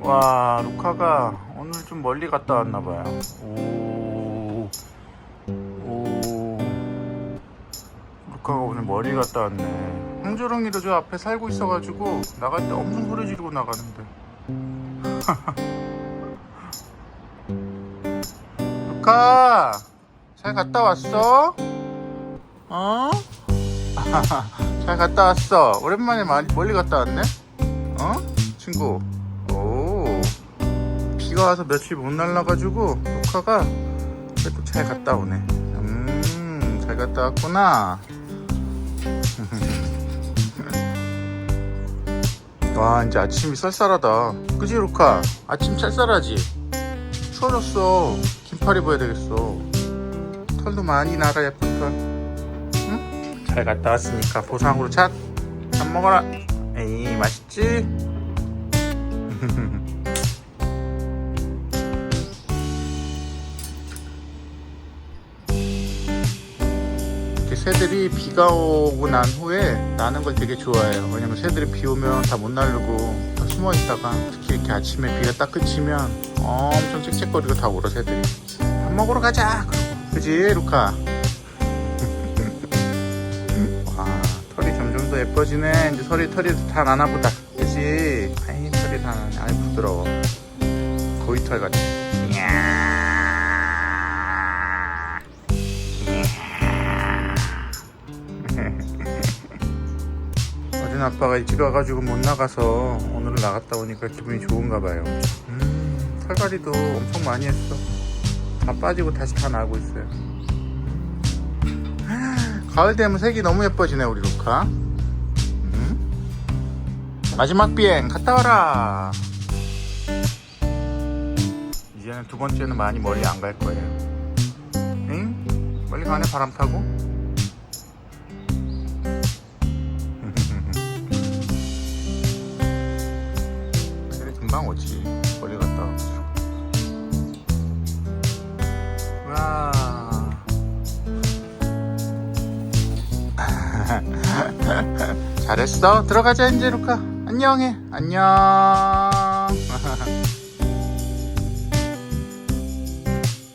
와 루카가 오늘 좀 멀리 갔다 왔나 봐요. 오, 오, 루카가 오늘 멀리 갔다 왔네. 홍조롱이도 저 앞에 살고 있어가지고 나갈 때 엄청 소리 지르고 나가는데. 루카 잘 갔다 왔어? 어? 잘 갔다 왔어. 오랜만에 많이 멀리 갔다 왔네. 어? 친구. 오. 비가 와서 며칠 못 날라가지고 루카가 그래도 잘 갔다 오네. 음, 잘 갔다 왔구나. 와, 이제 아침이 쌀쌀하다. 그지, 루카? 아침 쌀쌀하지? 추워졌어. 긴팔 입어야 되겠어. 털도 많이 예쁜 털. 응? 잘 갔다 왔으니까 보상으로 잣. 밥 먹어라. 에이, 맛있지? 새들이 비가 오고 난 후에 나는 걸 되게 좋아해요. 왜냐면 새들이 비 오면 다 못 날르고 다 숨어 있다가 특히 이렇게 아침에 비가 딱 그치면 엄청 짹짹거리고 다 울어 새들이. 밥 먹으러 가자. 그지 루카? 와 털이 점점 더 예뻐지네. 이제 털이 털이 다 나나 보다. 그지? 아이 털이 다 나네. 아이 부드러워. 고이털 같아. 어린 아빠가 일찍 와가지고 못 나가서 오늘은 나갔다 오니까 기분이 좋은가 봐요. 음, 털갈이도 엄청 많이 했어. 다 빠지고 다시 다 나고 있어요. 가을 되면 색이 너무 예뻐지네 우리 루카. 음? 마지막 비행 갔다 와라. 이제는 두 번째는 많이 멀리 안 갈 거예요. 응? 멀리 가네 바람 타고. 오지. 멀리 갔다 와 잘했어. 들어가자 이제 루카. 안녕해. 안녕